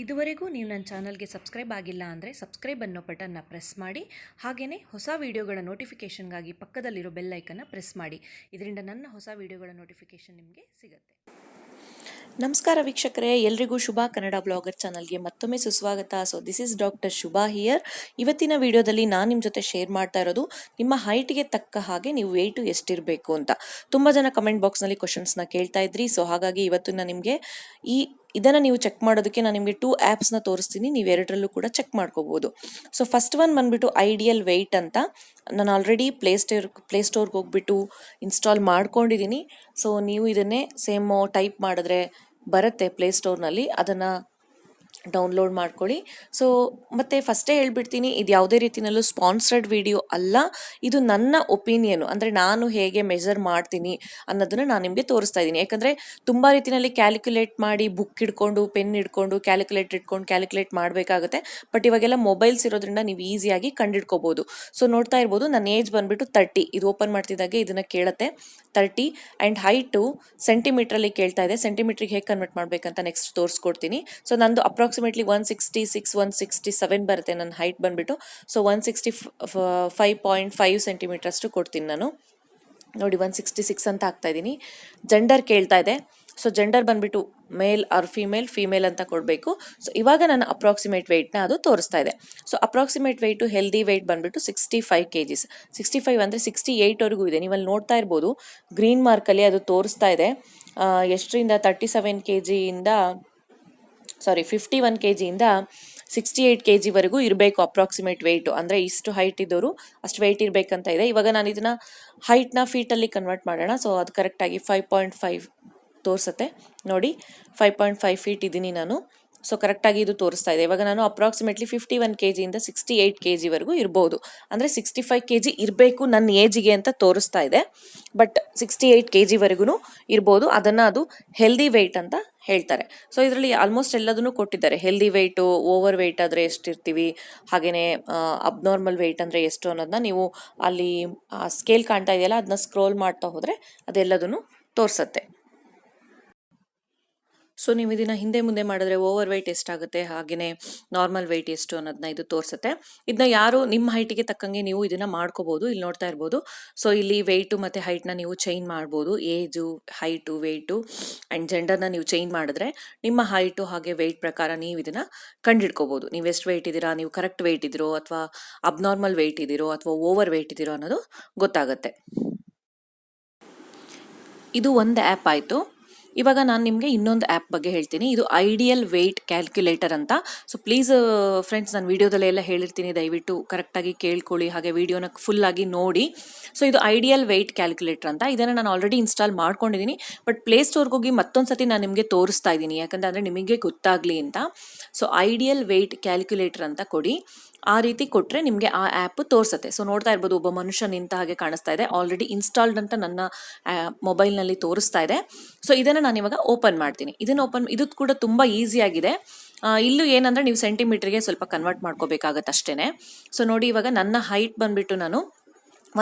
ಇದುವರೆಗೂ ನೀವು ನನ್ನ ಚಾನಲ್ಗೆ ಸಬ್ಸ್ಕ್ರೈಬ್ ಆಗಿಲ್ಲ ಅಂದರೆ ಸಬ್ಸ್ಕ್ರೈಬ್ ಅನ್ನೋ ಬಟನ್ನ ಪ್ರೆಸ್ ಮಾಡಿ ಹಾಗೆಯೇ ಹೊಸ ವೀಡಿಯೋಗಳ ನೋಟಿಫಿಕೇಷನ್ಗಾಗಿ ಪಕ್ಕದಲ್ಲಿರೋ ಬೆಲ್ ಐಕನ್ನ ಪ್ರೆಸ್ ಮಾಡಿ. ಇದರಿಂದ ನನ್ನ ಹೊಸ ವೀಡಿಯೋಗಳ ನೋಟಿಫಿಕೇಷನ್ ನಿಮಗೆ ಸಿಗುತ್ತೆ. ನಮಸ್ಕಾರ ವೀಕ್ಷಕರೇ, ಎಲ್ರಿಗೂ ಶುಭಾ ಕನ್ನಡ ಬ್ಲಾಗರ್ ಚಾನಲ್ಗೆ ಮತ್ತೊಮ್ಮೆ ಸುಸ್ವಾಗತ. So this is doctor Shubha here ಇವತ್ತಿನ ವಿಡಿಯೋದಲ್ಲಿ ನಾನು ನಿಮ್ಮ ಜೊತೆ ಶೇರ್ ಮಾಡ್ತಾ ಇರೋದು ನಿಮ್ಮ ಹೈಟ್ಗೆ ತಕ್ಕ ಹಾಗೆ ನೀವು ವೆಯ್ಟು ಎಷ್ಟಿರಬೇಕು ಅಂತ. ತುಂಬ ಜನ ಕಮೆಂಟ್ ಬಾಕ್ಸ್ನಲ್ಲಿ ಕ್ವಶನ್ಸ್ನ ಕೇಳ್ತಾ ಇದ್ರಿ. ಸೊ ಹಾಗಾಗಿ ಇವತ್ತು ನಿಮಗೆ ಈ ಇದನ್ನು ನೀವು ಚೆಕ್ ಮಾಡೋದಕ್ಕೆ ನಾನು ನಿಮಗೆ ಟೂ ಆ್ಯಪ್ಸ್ನ ತೋರಿಸ್ತೀನಿ. ನೀವು ಎರಡರಲ್ಲೂ ಕೂಡ ಚೆಕ್ ಮಾಡ್ಕೋಬೋದು. ಸೊ ಫಸ್ಟ್ ಒನ್ ಬಂದುಬಿಟ್ಟು ಐಡಿಯಲ್ ವೆಯ್ಟ್ ಅಂತ. ನಾನು ಆಲ್ರೆಡಿ ಪ್ಲೇಸ್ಟೋರ್ ಪ್ಲೇಸ್ಟೋರ್ಗೆ ಹೋಗ್ಬಿಟ್ಟು ಇನ್ಸ್ಟಾಲ್ ಮಾಡ್ಕೊಂಡಿದ್ದೀನಿ ಸೊ ನೀವು ಇದನ್ನೇ ಸೇಮ್ ಟೈಪ್ ಮಾಡಿದ್ರೆ ಬರುತ್ತೆ ಪ್ಲೇ ಸ್ಟೋರ್ನಲ್ಲಿ ಅದನ್ನು ಡೌನ್ಲೋಡ್ ಮಾಡ್ಕೊಳ್ಳಿ. ಸೊ ಮತ್ತೆ ಫಸ್ಟೇ ಹೇಳ್ಬಿಡ್ತೀನಿ, ಇದು ಯಾವುದೇ ರೀತಿಯಲ್ಲೂ ಸ್ಪಾನ್ಸರ್ಡ್ ವಿಡಿಯೋ ಅಲ್ಲ. ಇದು ನನ್ನ ಒಪಿನಿಯನು ಅಂದರೆ ನಾನು ಹೇಗೆ ಮೆಜರ್ ಮಾಡ್ತೀನಿ ಅನ್ನೋದನ್ನು ನಾನು ನಿಮಗೆ ತೋರಿಸ್ತಾ ಇದ್ದೀನಿ. ಯಾಕಂದರೆ ತುಂಬ ರೀತಿಯಲ್ಲಿ ಕ್ಯಾಲ್ಕುಲೇಟ್ ಮಾಡಿ ಬುಕ್ ಹಿಡ್ಕೊಂಡು ಪೆನ್ ಹಿಡ್ಕೊಂಡು ಕ್ಯಾಲ್ಕುಲೇಟ್ ಇಟ್ಕೊಂಡು ಕ್ಯಾಲ್ಕುಲೇಟ್ ಮಾಡಬೇಕಾಗುತ್ತೆ. ಬಟ್ ಇವಾಗೆಲ್ಲ ಮೊಬೈಲ್ಸ್ ಇರೋದ್ರಿಂದ ನೀವು ಈಸಿಯಾಗಿ ಕಂಡಿಡ್ಕೋಬೋದು. ಸೊ ನೋಡ್ತಾ ಇರ್ಬೋದು, ನನ್ನ ಏಜ್ ಬಂದುಬಿಟ್ಟು ತರ್ಟಿ ಇದು ಓಪನ್ ಮಾಡ್ತಿದ್ದಾಗೆ ಇದನ್ನು ಕೇಳುತ್ತೆ. ತರ್ಟಿ ಆ್ಯಂಡ್ ಹೈಟು ಸೆಂಟಿಮೀಟ್ರಲ್ಲಿ ಕೇಳ್ತಾ ಇದೆ. ಸೆಂಟಿಮೀಟ್ರಿಗೆ ಹೇಗೆ ಕನ್ವರ್ಟ್ ಮಾಡಬೇಕಂತ ನೆಕ್ಸ್ಟ್ ತೋರಿಸ್ಕೊಡ್ತೀನಿ. ಸೊ ನಂದು approximately one sixty six one sixty seven ಬರುತ್ತೆ ನನ್ನ ಹೈಟ್ ಬಂದ್ಬಿಟ್ಟು. So one sixty five point five centimetre ಅಷ್ಟು ಕೊಡ್ತೀನಿ ನಾನು. ನೋಡಿ ಒನ್ ಸಿಕ್ಸ್ಟಿ ಸಿಕ್ಸ್ ಅಂತ ಹಾಕ್ತಾ ಇದ್ದೀನಿ. ಜೆಂಡರ್ ಕೇಳ್ತಾ ಇದೆ. ಸೊ ಜೆಂಡರ್ ಬಂದ್ಬಿಟ್ಟು ಮೇಲ್ ಆರ್ ಫಿಮೇಲ್ ಫಿಮೇಲ್ ಅಂತ ಕೊಡಬೇಕು. ಸೊ ಇವಾಗ ನನ್ನ ಅಪ್ರಾಕ್ಸಿಮೇಟ್ ವೆಯ್ಟ್ನ ಅದು ತೋರಿಸ್ತಾ ಇದೆ. So approximate weight healthy weight ಬಂದ್ಬಿಟ್ಟು sixty five K Gs sixty five ಅಂದರೆ ಸಿಕ್ಸ್ಟಿ ಏಯ್ಟ್ವರೆಗೂ ಇದೆ. ನೀವು ಅಲ್ಲಿ ನೋಡ್ತಾ ಇರ್ಬೋದು. ಗ್ರೀನ್ ಮಾರ್ಕಲ್ಲಿ ಅದು ತೋರಿಸ್ತಾ ಇದೆ. ಎಷ್ಟರಿಂದ? ತರ್ಟಿ ಸೆವೆನ್ ಕೆ ಜಿಯಿಂದ ಸಾರಿ ಫಿಫ್ಟಿ ಒನ್ ಕೆ ಜಿಯಿಂದ ಸಿಕ್ಸ್ಟಿ ಏಯ್ಟ್ ಕೆ ಜಿವರೆಗೂ ಇರಬೇಕು ಅಪ್ರಾಕ್ಸಿಮೇಟ್ ವೆಯ್ಟು ಅಂದರೆ ಇಷ್ಟು ಹೈಟ್ ಇದ್ದವರು ಅಷ್ಟು ವೆಯ್ಟ್ ಇರಬೇಕಂತ ಇದೆ. ಇವಾಗ ನಾನು ಇದನ್ನು ಹೈಟ್ನ ಫೀಟಲ್ಲಿ ಕನ್ವರ್ಟ್ ಮಾಡೋಣ. ಸೊ ಅದು ಕರೆಕ್ಟಾಗಿ ಫೈವ್ ಪಾಯಿಂಟ್ ಫೈವ್ ತೋರಿಸುತ್ತೆ. ನೋಡಿ ಫೈವ್ ಪಾಯಿಂಟ್ ಫೈವ್ ಫೀಟ್ ಇದ್ದೀನಿ ನಾನು. ಸೊ ಕರೆಕ್ಟಾಗಿ ಇದು ತೋರಿಸ್ತಾ ಇದೆ. ಇವಾಗ ನಾನು ಅಪ್ರಾಕ್ಸಿಮೇಟ್ಲಿ ಫಿಫ್ಟಿ ಒನ್ ಕೆ ಜಿಯಿಂದ ಸಿಕ್ಸ್ಟಿ ಏಯ್ಟ್ ಕೆ ಜಿವರೆಗೂ ಇರ್ಬೋದು. ಅಂದರೆ ಸಿಕ್ಸ್ಟಿ ಫೈವ್ ಕೆ ಜಿ ಇರಬೇಕು ನನ್ನ ಏಜಿಗೆ ಅಂತ ತೋರಿಸ್ತಾ ಇದೆ. ಬಟ್ ಸಿಕ್ಸ್ಟಿ ಏಯ್ಟ್ ಕೆ ಜಿವರೆಗೂ ಇರ್ಬೋದು. ಅದನ್ನು ಅದು ಹೆಲ್ದಿ ವೆಯ್ಟ್ ಅಂತ ಹೇಳ್ತಾರೆ. ಸೊ ಇದರಲ್ಲಿ ಆಲ್ಮೋಸ್ಟ್ ಎಲ್ಲದನ್ನು ಕೊಟ್ಟಿದ್ದಾರೆ. ಹೆಲ್ದಿ ವೆಯ್ಟು ಓವರ್ ವೆಯ್ಟ್ ಆದರೆ ಎಷ್ಟಿರ್ತೀವಿ ಹಾಗೆಯೇ ಅಬ್ನಾರ್ಮಲ್ ವೆಯ್ಟ್ ಅಂದರೆ ಎಷ್ಟು ಅನ್ನೋದನ್ನ ನೀವು ಅಲ್ಲಿ ಸ್ಕೇಲ್ ಕಾಣ್ತಾ ಇದೆಯಲ್ಲ ಅದನ್ನ ಸ್ಕ್ರೋಲ್ ಮಾಡ್ತಾ ಹೋದರೆ ಅದೆಲ್ಲದನ್ನು ತೋರಿಸತ್ತೆ. ಸೊ ನೀವು ಇದನ್ನ ಹಿಂದೆ ಮುಂದೆ ಮಾಡಿದ್ರೆ ಓವರ್ ವೆಯ್ಟ್ ಎಷ್ಟಾಗುತ್ತೆ ಹಾಗೆಯೇ ನಾರ್ಮಲ್ ವೆಯ್ಟ್ ಎಷ್ಟು ಅನ್ನೋದನ್ನ ಇದು ತೋರಿಸುತ್ತೆ. ಇದನ್ನ ಯಾರು ನಿಮ್ಮ ಹೈಟಿಗೆ ತಕ್ಕಂಗೆ ನೀವು ಇದನ್ನ ಮಾಡ್ಕೋಬಹುದು ಇಲ್ಲಿ ನೋಡ್ತಾ ಇರ್ಬೋದು. ಸೊ ಇಲ್ಲಿ ವೆಯ್ಟು ಮತ್ತು ಹೈಟ್ನ ನೀವು ಚೇಂಜ್ ಮಾಡ್ಬೋದು. ಏಜು ಹೈಟು ವೆಯ್ಟು ಆ್ಯಂಡ್ ಜೆಂಡರ್ನ ನೀವು ಚೇಂಜ್ ಮಾಡಿದ್ರೆ ನಿಮ್ಮ ಹೈಟು ಹಾಗೆ ವೆಯ್ಟ್ ಪ್ರಕಾರ ನೀವು ಇದನ್ನ ಕಂಡಿಡ್ಕೋಬಹುದು ನೀವು ಎಷ್ಟು ವೆಯ್ಟ್ ಇದ್ದೀರಾ? ನೀವು ಕರೆಕ್ಟ್ ವೆಯ್ಟ್ ಇದ್ದೀರೋ? ಅಥವಾ ಅಬ್ನಾರ್ಮಲ್ ವೆಯ್ಟ್ ಇದ್ದೀರೋ? ಅಥವಾ ಓವರ್ ವೆಯ್ಟ್ ಇದ್ದೀರೋ ಅನ್ನೋದು ಗೊತ್ತಾಗುತ್ತೆ. ಇದು ಒಂದು ಆ್ಯಪ್ ಆಯಿತು. ಇವಾಗ ನಾನು ನಿಮಗೆ ಇನ್ನೊಂದು ಆ್ಯಪ್ ಬಗ್ಗೆ ಹೇಳ್ತೀನಿ. ಇದು ಐಡಿಯಲ್ ವೆಯ್ಟ್ ಕ್ಯಾಲ್ಕ್ಯುಲೇಟರ್ ಅಂತ. ಸೊ ಪ್ಲೀಸ್ ಫ್ರೆಂಡ್ಸ್ ನಾನು ವೀಡಿಯೋದಲ್ಲೇ ಎಲ್ಲ ಹೇಳಿರ್ತೀನಿ. ದಯವಿಟ್ಟು ಕರೆಕ್ಟಾಗಿ ಕೇಳ್ಕೊಳ್ಳಿ. ಹಾಗೆ ವೀಡಿಯೋನ ಫುಲ್ಲಾಗಿ ನೋಡಿ. ಸೊ ಇದು ಐಡಿಯಲ್ ವೆಯ್ಟ್ ಕ್ಯಾಲ್ಕ್ಯುಲೇಟರ್ ಅಂತ. ಇದನ್ನು ನಾನು ಆಲ್ರೆಡಿ ಇನ್ಸ್ಟಾಲ್ ಮಾಡ್ಕೊಂಡಿದ್ದೀನಿ ಬಟ್ ಪ್ಲೇಸ್ಟೋರ್ಗೆ ಹೋಗಿ ಮತ್ತೊಂದು ಸತಿ ನಾನು ನಿಮಗೆ ತೋರಿಸ್ತಾ ಇದ್ದೀನಿ ಯಾಕಂತಂದರೆ ನಿಮಗೆ ಗೊತ್ತಾಗಲಿ ಅಂತ. ಸೊ ಐಡಿಯಲ್ ವೆಯ್ಟ್ ಕ್ಯಾಲ್ಕ್ಯುಲೇಟರ್ ಅಂತ ಕೊಡಿ. ಆ ರೀತಿ ಕೊಟ್ಟರೆ ನಿಮಗೆ ಆ ಆ್ಯಪ್ ತೋರಿಸುತ್ತೆ. ಸೊ ನೋಡ್ತಾ ಇರ್ಬೋದು ಒಬ್ಬ ಮನುಷ್ಯ ನಿಂತ ಹಾಗೆ ಕಾಣಿಸ್ತಾ ಇದೆ. ಆಲ್ರೆಡಿ ಇನ್ಸ್ಟಾಲ್ಡ್ ಅಂತ ನನ್ನ ಮೊಬೈಲ್ನಲ್ಲಿ ತೋರಿಸ್ತಾ ಇದೆ. ಸೊ ಇದನ್ನು ನಾನು ಇವಾಗ ಓಪನ್ ಮಾಡ್ತೀನಿ. ಇದನ್ನು ಓಪನ್ ಇದು ಕೂಡ ತುಂಬ ಈಸಿಯಾಗಿದೆ ಇಲ್ಲೂ ಏನಂದರೆ ನೀವು ಸೆಂಟಿಮೀಟ್ರಿಗೆ ಸ್ವಲ್ಪ ಕನ್ವರ್ಟ್ ಮಾಡ್ಕೋಬೇಕಾಗತ್ತೆ ಅಷ್ಟೇ ಸೊ ನೋಡಿ ಇವಾಗ ನನ್ನ ಹೈಟ್ ಬಂದುಬಿಟ್ಟು ನಾನು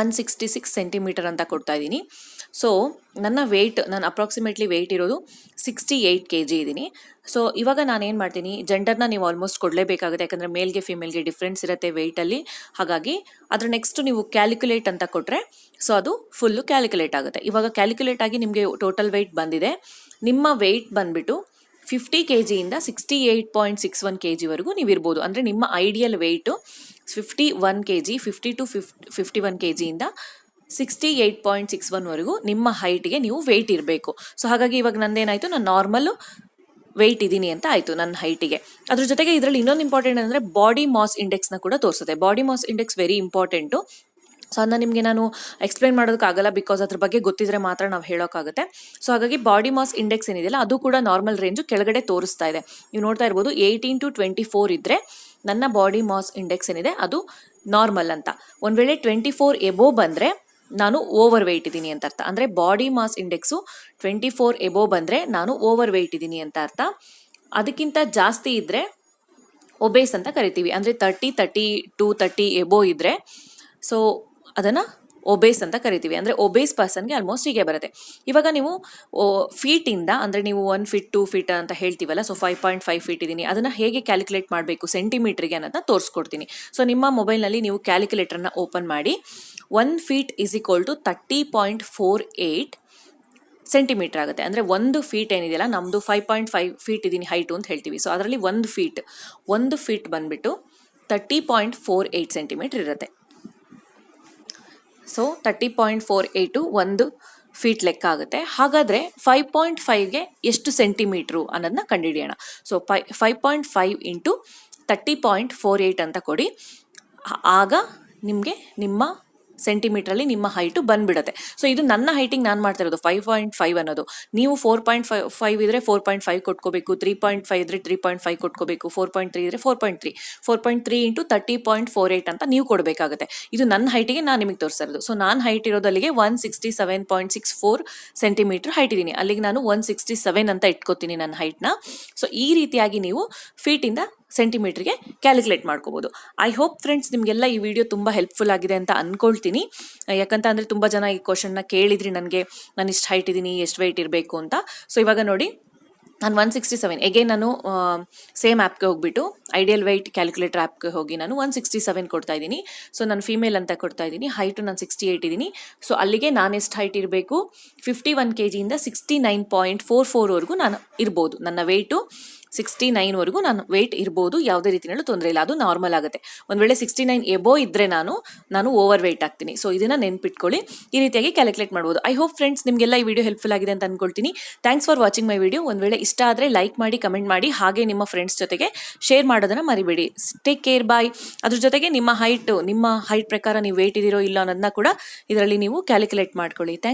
ಒನ್ ಸಿಕ್ಸ್ಟಿ ಸಿಕ್ಸ್ ಸೆಂಟಿಮೀಟರ್ ಅಂತ ಕೊಡ್ತಾ ಇದ್ದೀನಿ. ಸೊ ನನ್ನ ವೆಯ್ಟ್ ನಾನು ಅಪ್ರಾಕ್ಸಿಮೇಟ್ಲಿ ವೆಯ್ಟ್ ಇರೋದು ಸಿಕ್ಸ್ಟಿ ಏಯ್ಟ್ ಕೆ ಜಿ ಇದ್ದೀನಿ ಸೊ ಇವಾಗ ನಾನು ಏನು ಮಾಡ್ತೀನಿ ಜೆಂಡರ್ನ ನೀವು ಆಲ್ಮೋಸ್ಟ್ ಕೊಡಲೇಬೇಕಾಗುತ್ತೆ, ಯಾಕಂದರೆ ಮೇಲ್ಗೆ ಫಿಮೇಲ್ಗೆ ಡಿಫ್ರೆನ್ಸ್ ಇರುತ್ತೆ ವೆಯ್ಟಲ್ಲಿ ಹಾಗಾಗಿ, ಅದ್ರ ನೆಕ್ಸ್ಟ್ ನೀವು ಕ್ಯಾಲ್ಕುಲೇಟ್ ಅಂತ ಕೊಟ್ಟರೆ ಸೊ ಅದು ಫುಲ್ಲು ಕ್ಯಾಲ್ಕುಲೇಟ್ ಆಗುತ್ತೆ. ಇವಾಗ ಕ್ಯಾಲ್ಕುಲೇಟ್ ಆಗಿ ನಿಮಗೆ ಟೋಟಲ್ ವೆಯ್ಟ್ ಬಂದಿದೆ. ನಿಮ್ಮ ವೆಯ್ಟ್ ಬಂದುಬಿಟ್ಟು fifty K ಜಿಯಿಂದ sixty eight point six one K ಜಿವರೆಗೂ ನೀವು ಇರ್ಬೋದು. ಅಂದರೆ ನಿಮ್ಮ ideal weight fifty one K G fifty two fifty fifty one K ಜಿಯಿಂದ sixty eight point six ಒನ್ವರೆಗೂ ನಿಮ್ಮ ಹೈಟ್ಗೆ ನೀವು ವೆಯ್ಟ್ ಇರಬೇಕು. ಸೊ ಹಾಗಾಗಿ ಇವಾಗ ನಂದೇನಾಯಿತು? ನಾನು ನಾರ್ಮಲ್ಲು ವೆಯ್ಟ್ ಇದ್ದೀನಿ ಅಂತ ಆಯಿತು ನನ್ನ ಹೈಟಿಗೆ ಅದ್ರ ಜೊತೆಗೆ ಇದರಲ್ಲಿ ಇನ್ನೊಂದು ಇಂಪಾರ್ಟೆಂಟ್ ಅಂದರೆ ಬಾಡಿ ಮಾಸ್ ಇಂಡೆಕ್ಸ್ನ ಕೂಡ ತೋರಿಸುತ್ತೆ. Body mass index very important so ಅದನ್ನ ನಿಮಗೆ ನಾನು ಎಕ್ಸ್ಪ್ಲೈನ್ ಮಾಡೋದಕ್ಕಾಗಲ್ಲ ಬಿಕಾಸ್ ಅದ್ರ ಬಗ್ಗೆ ಗೊತ್ತಿದ್ರೆ ಮಾತ್ರ ನಾವು ಹೇಳೋಕ್ಕಾಗುತ್ತೆ. ಸೊ ಹಾಗಾಗಿ ಬಾಡಿ ಮಾಸ್ ಇಂಡೆಕ್ಸ್ ಏನಿದೆಯಲ್ಲ, ಅದು ಕೂಡ ನಾರ್ಮಲ್ ರೇಂಜು ಕೆಳಗಡೆ ತೋರಿಸ್ತಾ ಇದೆ. ನೀವು ನೋಡ್ತಾ ಇರ್ಬೋದು ಏಯ್ಟೀನ್ ಟು ಟ್ವೆಂಟಿ ಫೋರ್ ಇದ್ದರೆ ನನ್ನ ಬಾಡಿ ಮಾಸ್ ಇಂಡೆಕ್ಸ್ ಏನಿದೆ, ಅದು ನಾರ್ಮಲ್ ಅಂತ. ಒಂದು ವೇಳೆ ಟ್ವೆಂಟಿ ಫೋರ್ ಎಬೋ ಬಂದರೆ ನಾನು ಓವರ್ ವೆಯ್ಟ್ ಇದ್ದೀನಿ ಅಂತ ಅರ್ಥ. ಅಂದರೆ body mass index twenty four above ಬಂದರೆ ನಾನು ಓವರ್ ವೆಯ್ಟ್ ಇದ್ದೀನಿ ಅಂತ ಅರ್ಥ. ಅದಕ್ಕಿಂತ ಜಾಸ್ತಿ ಇದ್ದರೆ ಒಬೇಸ್ ಅಂತ ಕರಿತೀವಿ. ಅಂದರೆ thirty thirty two thirty above ಇದ್ದರೆ ಸೊ ಅದನ್ನು ಒಬೇಸ್ ಅಂತ ಕರಿತೀವಿ. ಅಂದರೆ ಒಬೇಸ್ ಪರ್ಸನ್ಗೆ ಆಲ್ಮೋಸ್ಟ್ ಹೀಗೆ ಬರುತ್ತೆ. ಇವಾಗ ನೀವು ಫೀಟಿಂದ ಅಂದರೆ ನೀವು ಒನ್ ಫೀಟ್ ಟೂ ಫೀಟ್ ಅಂತ ಹೇಳ್ತೀವಲ್ಲ so five point five feet ಇದ್ದೀನಿ ಅದನ್ನು ಹೇಗೆ ಕ್ಯಾಲ್ಕುಲೇಟ್ ಮಾಡಬೇಕು ಸೆಂಟಿಮೀಟ್ರಿಗೆ ಅನ್ನೋದನ್ನ ತೋರಿಸ್ಕೊಡ್ತೀನಿ. ಸೊ ನಿಮ್ಮ ಮೊಬೈಲ್ನಲ್ಲಿ ನೀವು ಕ್ಯಾಲ್ಕುಲೇಟರ್ನ ಓಪನ್ ಮಾಡಿ one feet is equal to thirty point four eight centimetre ಆಗುತ್ತೆ. ಅಂದರೆ ಒಂದು ಫೀಟ್ ಏನಿದೆಯಲ್ಲ ನಮ್ಮದು ಫೈವ್ ಪಾಯಿಂಟ್ ಫೈವ್ ಫೀಟ್ ಇದ್ದೀನಿ ಹೈಟು ಅಂತ ಹೇಳ್ತೀವಿ. ಸೊ ಅದರಲ್ಲಿ ಒಂದು ಫೀಟ್ ಒಂದು ಫೀಟ್ ಬಂದುಬಿಟ್ಟು thirty point four eight centimetre ಇರುತ್ತೆ. So thirty point four eight ಒಂದು ಫೀಟ್ ಲೆಕ್ಕ ಆಗುತ್ತೆ. ಹಾಗಾದರೆ ಫೈವ್ ಪಾಯಿಂಟ್ ಫೈವ್ಗೆ ಎಷ್ಟು ಸೆಂಟಿಮೀಟ್ರು ಅನ್ನೋದನ್ನ ಕಂಡುಹಿಡಿಯೋಣ. So five five point five into thirty point four eight ಅಂತ ಕೊಡಿ. ಆಗ ನಿಮಗೆ ನಿಮ್ಮ ಸೆಂಟಿಮೀಟ್ರಲ್ಲಿ ನಿಮ್ಮ ಹೈಟು ಬಂದ್ಬಿಡುತ್ತೆ. ಸೊ ಇದು ನನ್ನ ಹೈಟಿಗೆ ನಾನು ಮಾಡ್ತಾ ಇರೋದು ಫೈವ್ ಪಾಯಿಂಟ್ ಫೈವ್ ಅನ್ನೋದು. ನೀವು ಫೋರ್ ಪಾಯಿಂಟ್ ಫೈವ್ ಫೈವ್ ಇದ್ರೆ ಫೋರ್ ಪಾಯಿಂಟ್ ಫೈವ್ ಕೊಟ್ಕೋಬೇಕು ತ್ರೀ ಪಾಯಿಂಟ್ ಫೈವ್ ಇದ್ರೆ ತ್ರೀ ಪಾಯಿಂಟ್ ಫೈವ್ ಕೊಟ್ಕೋಬೇಕು ಫೋರ್ ಪಾಯಿಂಟ್ ತ್ರೀ ಇದ್ರೆ four point three four point three into thirty point four eight ಅಂತ ನೀವು ಕೊಡಬೇಕಾಗುತ್ತೆ. ಇದು ನನ್ನ ಹೈಟಿಗೆ ನಾನು ನಿಮಗೆ ತೋರಿಸೋದು. ಇರೋದು ಸೊ ನಾನು height ಇರೋದಲ್ಲಿಗೆ one sixty seven point six four centimetre height ಇದ್ದೀನಿ. ಅಲ್ಲಿಗೆ ನಾನು ಒನ್ ಸಿಕ್ಸ್ಟಿ ಸೆವೆನ್ ಅಂತ ಇಟ್ಕೋತೀನಿ ನನ್ನ ಹೈಟ್ನ ಸೊ ಈ ರೀತಿಯಾಗಿ ನೀವು ಫೀಟಿಂದ ಸೆಂಟಿಮೀಟ್ರಿಗೆ ಕ್ಯಾಲ್ಕುಲೇಟ್ ಮಾಡ್ಕೋಬೋದು. ಐ ಹೋಪ್ ಫ್ರೆಂಡ್ಸ್ ನಿಮಗೆಲ್ಲ ಈ ವಿಡಿಯೋ ತುಂಬ ಹೆಲ್ಪ್ಫುಲ್ ಆಗಿದೆ ಅಂತ ಅಂದ್ಕೊಳ್ತೀನಿ ಯಾಕಂತ ಅಂದರೆ ತುಂಬ ಜನ ಈ ಕ್ವಶನ್ನ ಕೇಳಿದ್ರಿ ನನಗೆ, ನಾನು ಇಷ್ಟು ಹೈಟ್ ಇದ್ದೀನಿ, ಎಷ್ಟು ವೆಯ್ಟ್ ಇರಬೇಕು ಅಂತ. ಸೊ ಇವಾಗ ನೋಡಿ, ನಾನು ಒನ್ ಸಿಕ್ಸ್ಟಿ ಸೆವೆನ್ ಎಗೇನ್ ನಾನು ಸೇಮ್ ಆ್ಯಪ್ಗೆ ಹೋಗ್ಬಿಟ್ಟು ಐಡಿಯಲ್ ವೈಟ್ ಕ್ಯಾಲ್ಕುಲೇಟರ್ ಆ್ಯಪ್ಗೆ ಹೋಗಿ ನಾನು ಒನ್ ಸಿಕ್ಸ್ಟಿ ಸೆವೆನ್ ಕೊಡ್ತಾ ಇದ್ದೀನಿ. ಸೊ ನಾನು ಫೀಮೇಲ್ ಅಂತ ಕೊಡ್ತಾ ಇದ್ದೀನಿ. ಹೈಟು ನಾನು ಸಿಕ್ಸ್ಟಿ ಏಯ್ಟ್ ಇದ್ದೀನಿ. ಸೊ ಅಲ್ಲಿಗೆ ನಾನು ಎಷ್ಟು ಹೈಟ್ ಇರಬೇಕು? ಫಿಫ್ಟಿ ಒನ್ ಕೆ ಜಿಯಿಂದ ಸಿಕ್ಸ್ಟಿ ನೈನ್ ಪಾಯಿಂಟ್ ಫೋರ್ ಫೋರ್ವರೆಗೂ ನಾನು ಇರ್ಬೋದು. ನನ್ನ ವೆಯ್ಟು ಸಿಕ್ಸ್ಟಿ ನೈನ್ವರೆಗೂ ನಾನು ವೆಯ್ಟ್ ಇರ್ಬೋದು, ಯಾವುದೇ ರೀತಿಯಲ್ಲೂ ತೊಂದರೆ ಇಲ್ಲ. ಅದು ನಾರ್ಮಲ್ ಆಗುತ್ತೆ. ಒಂದು ವೇಳೆ ಸಿಕ್ಸ್ಟಿ ನೈನ್ ಎಬೋ ಇದ್ದರೆ ನಾನು ನಾನು ಓವರ್ ವೆಯ್ಟ್ ಆಗ್ತೀನಿ. ಸೊ ಇದನ್ನು ನೆನ್ಪಿಟ್ಕೊಳ್ಳಿ. ಈ ರೀತಿಯಾಗಿ ಕ್ಯಾಲ್ಕುಲೇಟ್ ಮಾಡ್ಬೋದು. ಐ ಹೋಪ್ ಫ್ರೆಂಡ್ಸ್ ನಿಮಗೆಲ್ಲ ಈ ವಿಡಿಯೋ ಹೆಲ್ಪ್ಫುಲ್ ಆಗಿದೆ ಅಂತ ಅನ್ಕೊಳ್ತೀನಿ. Thanks for watching my video ಒಂದು ವೇಳೆ ಇಷ್ಟ ಆದರೆ ಲೈಕ್ ಮಾಡಿ ಕಮೆಂಟ್ ಮಾಡಿ, ಹಾಗೆ ನಿಮ್ಮ ಫ್ರೆಂಡ್ಸ್ ಜೊತೆಗೆ ಶೇರ್ ಮಾಡೋದನ್ನು ಮರಿಬೇಡಿ. ಟೇಕ್ ಕೇರ್ ಬಾಯ್ ಅದ್ರ ಜೊತೆಗೆ ನಿಮ್ಮ ಹೈಟ್ ನಿಮ್ಮ ಹೈಟ್ ಪ್ರಕಾರ ನೀವು ವೆಯ್ಟ್ ಇದ್ದೀರೋ ಇಲ್ಲ ಅನ್ನೋದನ್ನ ಕೂಡ ಇದರಲ್ಲಿ ನೀವು ಕ್ಯಾಲ್ಕುಲೇಟ್ ಮಾಡ್ಕೊಳ್ಳಿ. ಥ್ಯಾಂಕ್